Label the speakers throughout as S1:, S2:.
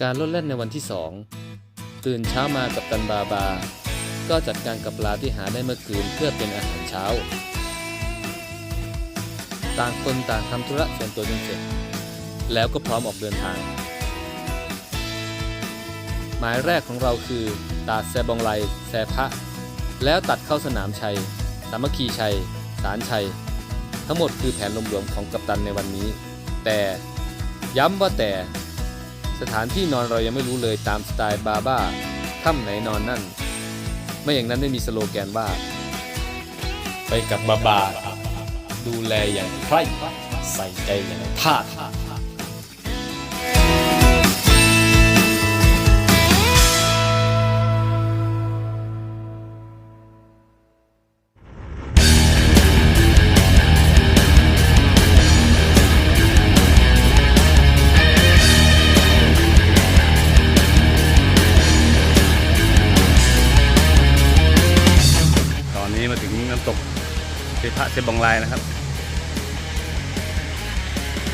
S1: การลดแล่นในวันที่ 2 ตื่นเช้ามากับตันบาบา ก็จัดการกับปลาที่หาได้เมื่อคืนเพื่อเป็นอาหารเช้า ต่างคนต่างทำธุระส่วนตัวจนเสร็จ แล้วก็พร้อมออกเดินทาง หมายแรกของเราคือ ตาดแซบองไลแซพะ แล้วตัดเข้าสนามชัย สามัคคีชัย สารชัย ทั้งหมดคือแผนรวมๆของกัปตันในวันนี้ แต่ย้ำว่าแต่ สถานที่นอนเรายังไม่รู้เลยตามสไตล์บาบ้าค่ำไหนนอนนั่น ไม่อย่างนั้นไม่มีสโลแกนว่า ไปกับบาบาดูแลอย่างใคร่ใส่ใจอย่างท่า
S2: มาถึงน้ำตกเซพะเซบองไลนะครับ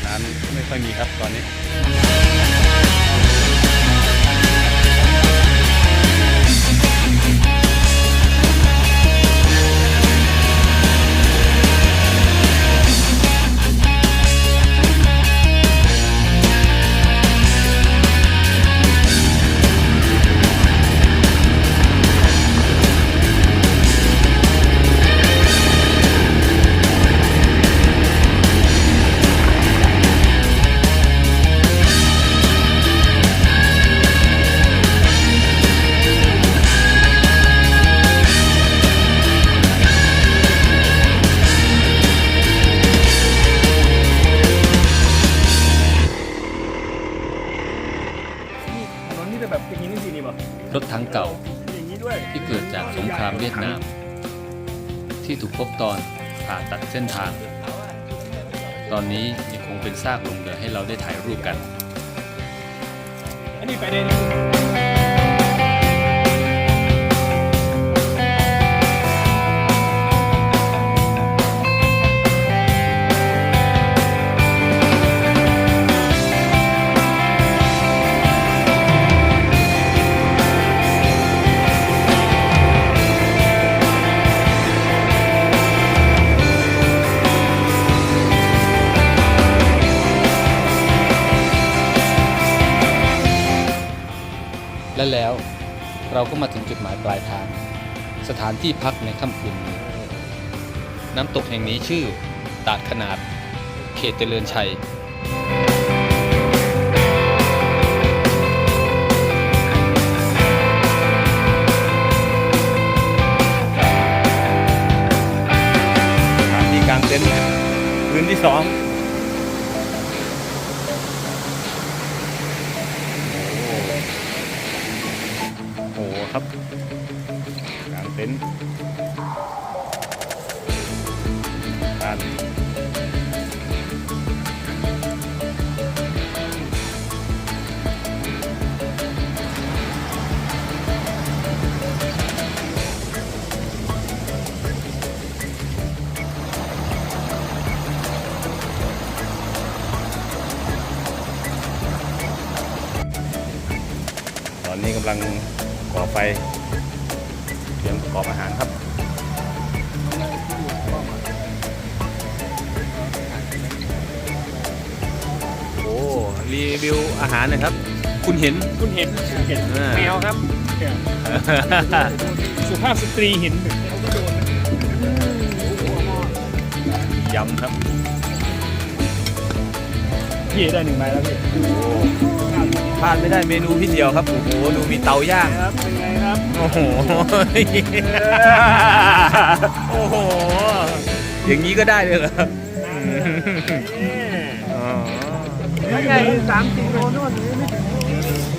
S2: น้ำไม่ค่อยมีครับตอนนี้
S1: รถถังเก่าที่เกิดจากสงครามเวียดนาม ที่ถูกพบตอนผ่าตัดเส้นทาง ตอนนี้ยังคงเป็นซากลงเหลือให้เราได้ถ่ายรูปกัน
S3: อันนี้ไปได้
S1: เราก็มาถึงจุดหมายปลายทาง สถานที่พักในค่ำคืนนี้ น้ำตกแห่งนี้ชื่อตาดขนาด เขตเจริญชัย
S2: สถานที่กางเต็นท์คืนที่สอง ครับกางเต็นท์บ้านตอนนี้กำลัง ก่อไฟเตรียมประกอบอาหารครับโอ้รีวิวอาหารหนะครับ คุณเห็น
S3: คุณเห็นคุณเห็น
S2: อ่า
S3: แมวครับเนี่ยสุภาพสตรีเห็น
S2: ยำครับ
S3: พี่ได้หนึ่งใบแล้วพี่
S2: พลาดไม่ได้เมนูพี่เดียวครับโอ้โหดูมีเตาย่าง
S3: ครับเป็นไงครับ
S2: โอ้โห โอ้โห อย่างนี้ก็ได้เลยเหรออ๋อ
S3: แล้วไงสามสี่โลนู่นไม่ถึง
S2: ก็ไปถ้าถึง